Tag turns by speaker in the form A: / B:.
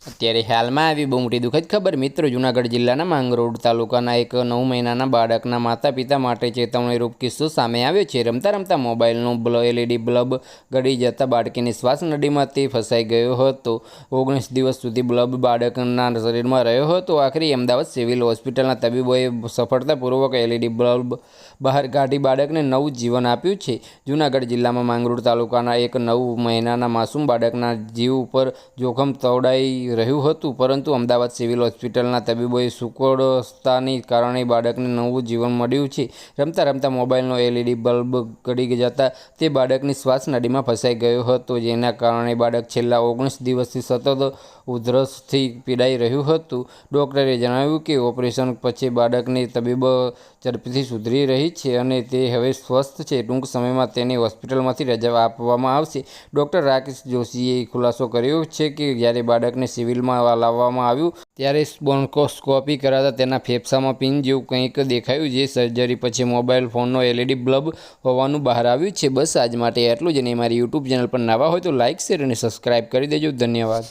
A: ત્યારે હાલમાં આવી બહુ મોટી દુઃખદ ખબર. મિત્રો, જૂનાગઢ જિલ્લાના માંગરોળ તાલુકાના એક નવ મહિનાના બાળકના માતા પિતા માટે ચેતવણીરૂપ કિસ્સો સામે આવ્યો છે. રમતા રમતા મોબાઈલનું એલઈડી બલ્બ ગળી જતા બાળકીની શ્વાસ નળીમાં તે ફસાઈ ગયો હતો. ઓગણીસ દિવસ સુધી બલ્બ બાળકના શરીરમાં રહ્યો હતો. આખરી અમદાવાદ સિવિલ હોસ્પિટલના તબીબોએ સફળતાપૂર્વક એલઈડી બલ્બ બહાર કાઢી બાળકને નવું જીવન આપ્યું છે. જૂનાગઢ જિલ્લામાં માંગરોળ તાલુકાના એક નવ મહિનાના માસૂમ બાળકના જીવ ઉપર જોખમ તોડાઈ રહ્યું હતું, પરંતુ અમદાવાદ સિવિલ હોસ્પિટલના તબીબોએ સુકોડસ્તાની કારણે બાળકને નવું જીવન મળ્યું છે. રમતા રમતા મોબાઈલનો એલઈડી બલ્બ ગળી જતા તે બાળકની શ્વાસ નળીમાં ફસાઈ ગયો હતો, જેના કારણે બાળક છેલ્લા ઓગણીસ દિવસથી સતત ઉધરસથી પીડાઈ રહ્યું હતું. ડૉક્ટરે જણાવ્યું કે ઓપરેશન પછી બાળકની તબીબ ઝડપથી સુધરી રહી છે અને તે હવે સ્વસ્થ છે. ટૂંક સમયમાં તેને હોસ્પિટલમાંથી રજા આપવામાં આવશે. ડૉક્ટર રાકેશ જોશીએ ખુલાસો કર્યો છે કે જ્યારે બાળકને સિવિલમાં લાવવામાં આવ્યું. ત્યારે સ્પોન્કોસ્કોપી કરાતા તેના ફેફસામાં પિન જેવું કંઈક દેખાયું જે સર્જરી પછી મોબાઈલ ફોનનો એલઈડી બ્લબ હોવાનું બહાર આવ્યું છે. બસ આજ માટે એટલું જ અને મારી યુટ્યુબ ચેનલ પર નવા હોય તો લાઇક શેર અને સબસ્ક્રાઇબ કરી દેજો. ધન્યવાદ.